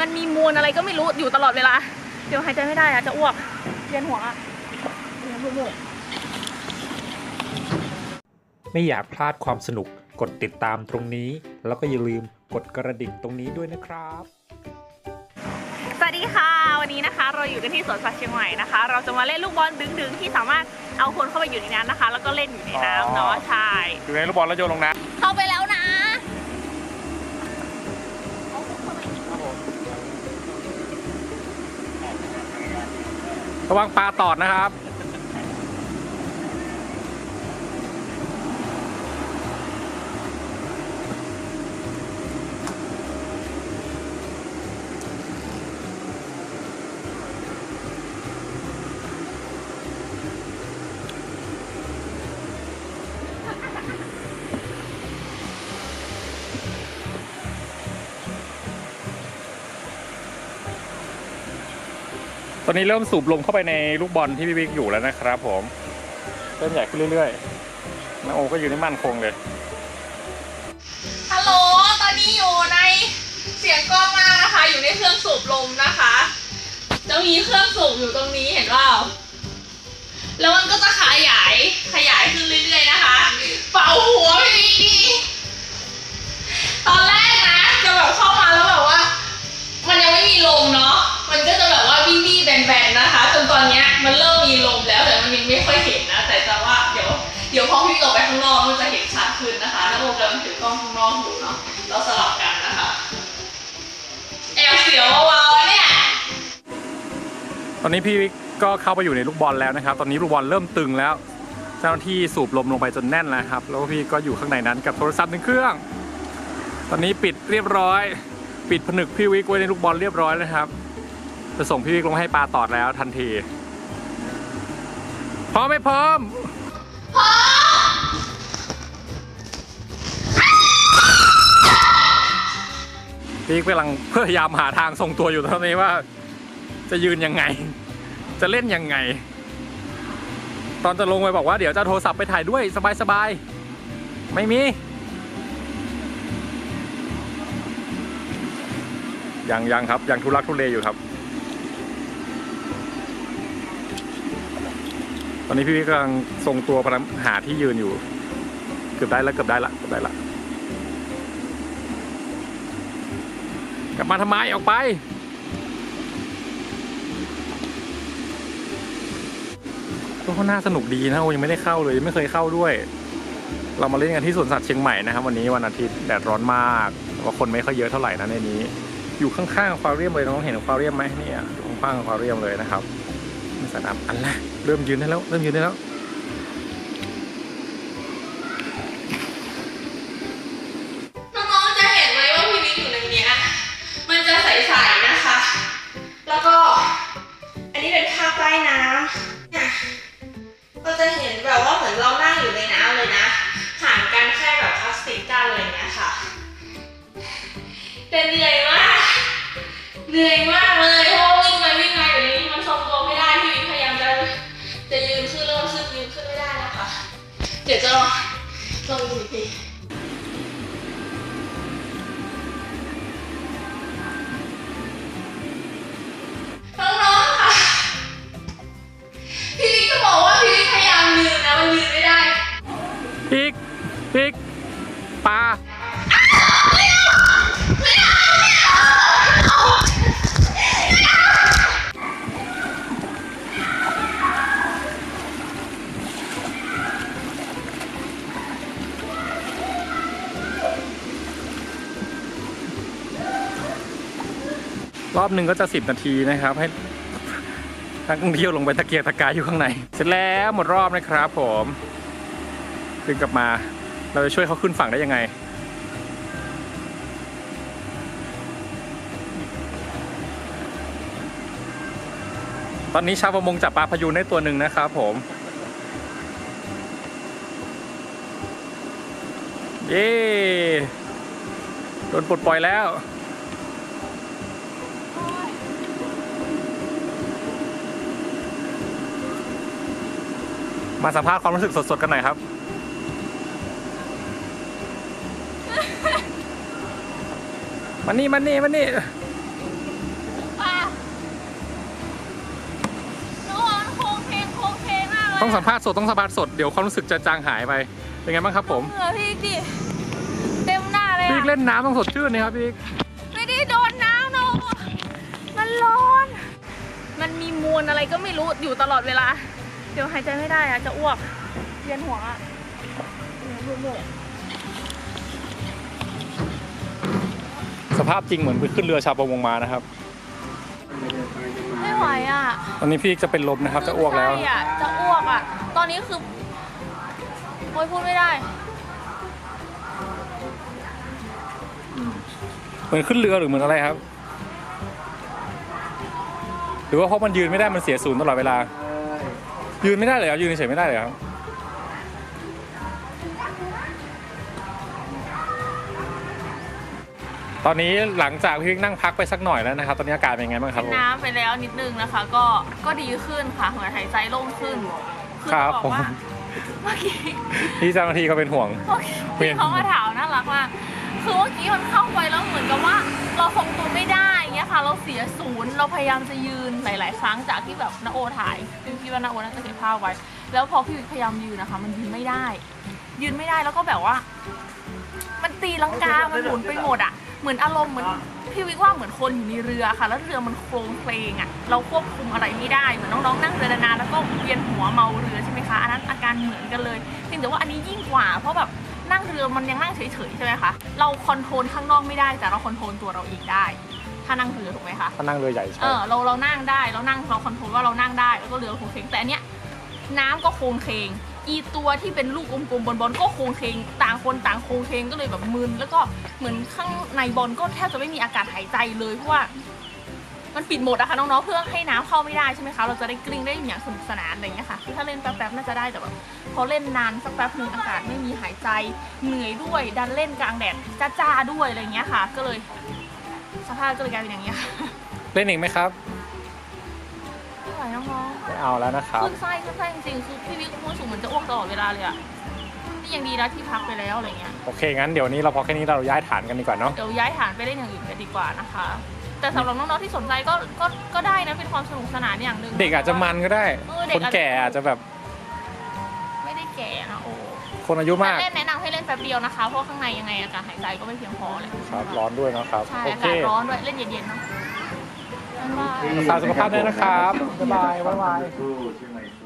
มันมีมวลอะไรก็ไม่รู้อยู่ตลอดเวลา เดี๋ยวหายใจไม่ได้อะจะอ้วกเวียนหัวอะเวียนหัวไม่อยากพลาดความสนุกกดติดตามตรงนี้ แล้วก็อย่าลืมกดกระดิ่งตรงนี้ด้วยนะครับ สวัสดีค่ะ วันนี้นะคะ เราอยู่กันที่สวนสัตว์เชียงใหม่นะคะ เราจะมาเล่นลูกบอลดึงๆที่สามารถเอาคนเข้าไปอยู่ในนั้นนะคะ แล้วก็เล่นอยู่ในน้ำเนาะใช่ อยู่ในลูกบอลแล้วโยนลงน้ ระวังปลาตอดนะครับ ตอนนี้เริ่มสูบลมเข้าไปในลูกบอลที่พี่บิ๊กอยู่แล้วนะครับผมเริ่มใหญ่ขึ้นเรื่อยๆนาโอก็อยู่ในมั่นคงเลย ฮัลโหล ตอนนี้อยู่ในเสียงกล้องมากนะคะ อยู่ในเครื่องสูบลมนะคะ จะมีเครื่องสูบอยู่ตรงนี้เห็นเปล่า แล้วมันก็จะขยาย ขยายขึ้นเรื่อยๆนะคะ เป่าหัวพี่บิ๊ก แล้วโมกำลังถือกล้องข้างนอกอยู่เนาะเราสลับกันนะคะแอบเสียวเบาๆเนี่ยตอนนี้พี่บิ๊กก็เข้าไปอยู่ในลูกบอลแล้วนะครับ ตอนนี้ลูกบอลเริ่มตึงแล้ว เจ้าหน้าที่สูบลมลงไปจนแน่นแล้วครับ แล้วพี่ก็อยู่ข้างในนั้นกับโทรศัพท์หนึ่งเครื่อง ตอนนี้ปิดเรียบร้อย ปิดผนึกพี่วิกไว้ในลูกบอลเรียบร้อยแล้วครับจะส่งพี่วิกลงให้ปลาตอดแล้วทันทีพร้อมไม่พร้อม พี่กำลังพยายามหาทางทรงตัวอยู่ตอนนี้ว่า จะยืนยังไง จะเล่นยังไง ตอนจะลงไปบอกว่าเดี๋ยวจะโทรศัพท์ไปถ่ายด้วยสบายๆไม่มี ยังยังครับ ยังทุลักทุเลอยู่ครับ ตอนนี้พี่กำลังทรงตัวพยายามหาที่ยืนอยู่ เกือบได้แล้วเกือบได้ละเกือบได้ละ กลับมาทำไมออกไป ก็น่าสนุกดีนะโอ้ยังไม่ได้เข้าเลยไม่เคยเข้าด้วย เรามาเล่นกันที่สวนสัตว์เชียงใหม่นะครับ วันนี้วันอาทิตย์แดดร้อนมากว่าคนไม่ค่อยเยอะเท่าไหร่นะในนี้ อยู่ข้างๆอควาเรียมเลยน้องเห็นอควาเรียมไหมเนี่ยอยู่ข้างๆอควาเรียมเลยนะครับสนามอันแรกเริ่มยืนได้แล้วเริ่มยืนได้แล้ว แบบว่าเหมือนเรานั่งอยู่ในน้ำเลยนะ ห่างกันแค่แบบพลาสติกกั้นอะไรเงี้ยค่ะ แต่เหนื่อยมาก เหนื่อยมากเลยเพราะ ปลาอบหนึ่งก็จะสิบนาทีนะครับ ให้นักท่องเที่ยวลงไปตะเกียกตะกายอยู่ข้างใน เสร็จแล้วหมดรอบนะครับผมดึงกลับมา เราจะช่วยเขาขึ้นฝั่งได้ยังไง ตอนนี้ชาวประมงจับปลาพยูนได้ตัวหนึ่งนะครับผม เย้โดนปลดปล่อยแล้วมาสัมภาษณ์ความรู้สึกสดๆกันหน่อยครับ มันนี่มันนี่มันนี่ต้องสัมภาษณ์สดต้องสัมภาษณ์สดเดี๋ยวความรู้สึกจะจางหายไป เป็นไงบ้างครับผมเหงื่อพี่ดิเต็มหน้าเลยพี่เล่นน้ำต้องสดชื่นนะครับพี่ไม่ได้โดนน้ำเนาะมันร้อน มันมีมวลอะไรก็ไม่รู้อยู่ตลอดเวลา เดี๋ยวหายใจไม่ได้อะจะอ้วกเวียนหัวอะ ภาพจริงเหมือนขึ้นเรือชาวประมงมานะครับ ไม่ไหวอะตอนนี้พี่จะเป็นลมนะครับจะอ้วกแล้ว ใช่อะจะอ้วกอะตอนนี้คือโอยพูดไม่ได้ เหมือนขึ้นเรือหรือเหมือนอะไรครับ หรือว่าเพราะมันยืนไม่ได้มันเสียศูนย์ตลอดเวลา ยืนไม่ได้เลยครับยืนเฉยๆไม่ได้เลยครับ ตอนนี้หลังจากพี่นั่งพักไปสักหน่อยแล้วนะครับ ตอนนี้อาการเป็นยังไงบ้างครับผม น้ำไปแล้วนิดนึงนะคะ ก็ก็ดีขึ้นค่ะเหมือนหายใจโล่งขึ้นคือครับจะบอกว่าผม เมื่อกี้พี่เจ้าหน้าที่ก็เป็นห่วง เมื่อกี้พี่เขามาถามน่ารักมากคือเมื่อกี้มันเข้าไปแล้วเหมือนกับว่า เราทรงตัวไม่ได้อย่างเงี้ยค่ะ เราเสียศูนย์เราพยายามจะยืนหลาย ๆ ครั้งจากที่แบบนาโอถ่ายพี่คิดว่านาโอน่าจะเก็บภาพไว้ แล้วพอพี่วิทย์พยายามยืนนะคะ มันยืนไม่ได้ ยืนไม่ได้แล้วก็แบบว่า มันตีลังกา มันหมุนไปหมดอะ เหมือนอารมณ์เหมือนพี่วิกว่าเหมือนคนอยู่ในเรือค่ะ แล้วเรือมันโครงเพลงอะเราควบคุมอะไรไม่ได้เหมือนน้องๆนั่งเรือนานๆแล้วก็เวียนหัวเมาเรือใช่ไหมคะอันนั้นอาการเหมือนกันเลยเพียงแต่ว่าอันนี้ยิ่งกว่า เพราะแบบนั่งเรือมันยังนั่งเฉยๆใช่ไหมคะเราคอนโทรลข้างนอกไม่ได้แต่เราคอนโทรลตัวเราเองได้ถ้านั่งเรือถูกไหมคะถ้านั่งเรือใหญ่ใช่เออเราเรานั่งได้เรานั่งเราคอนโทรลว่าเรานั่งได้แล้วก็เรือโค้งเคงแต่อันเนี้ยน้ำก็โค้งเคง อีตัวที่เป็นลูกกลมๆบนบอลก็โค้งเคงต่างคนต่างโค้งเคงก็เลยแบบมึนแล้วก็เหมือนข้างในบอลก็แทบจะไม่มีอากาศหายใจเลยเพราะว่ามันปิดหมดอะคะน้องๆเพื่อให้น้ำเข้าไม่ได้ใช่ไหมคะเราจะได้กลิ้งได้อย่างสนุกสนานอะไรอย่างเงี้ยค่ะคือถ้าเล่นแป๊บๆน่าจะได้แต่แบบพอเล่นนานสักแป๊บนึงอากาศไม่มีหายใจเหนื่อยด้วย ดันเล่นกลางแดดจ้าๆด้วยอะไรอย่างเงี้ยค่ะ ก็เลยสภาพก็เลยกลายเป็นอย่างเงี้ยเล่นอีกไหมครับ ไม่ไหวน้องๆไม่เอาแล้วนะครับ ขึ้นไส้ขึ้นไส้จริงๆคือพี่วิกรู้สึกเหมือนจะอ้วกตลอดเวลาเลยอะนี่ยังดีนะที่พักไปแล้วอะไรเงี้ย โอเคงั้นเดี๋ยวนี้เราพอแค่นี้เราย้ายฐานกันดีกว่าเนาะ เดี๋ยวย้ายฐานไปเล่นอย่างอื่นกันดีกว่านะคะ แต่สำหรับน้องๆที่สนใจก็ก็ก็ได้นะเป็นความสนุกสนานอย่างหนึ่ง เด็กอาจจะมันก็ได้ เออเด็คกนอาจจะ แก่อาจจะแบบไม่ได้แก่นะโอ้คนอายุมากแต่เล่นแนะนำให้เล่นแป๊บเดียวนะคะ เพราะข้างในยังไงอากาศหายใจก็ไม่เพียงพอเลยครับร้อนด้วยนะครับ ใช่โออาเค กาศร้อนด้วยเล่นเย็นๆเนาะบ๊ายบาย รักษาสุขภาพด้วยนะครับบ๊ายบายบ๊ายบายสู้เชียงใหม่สู้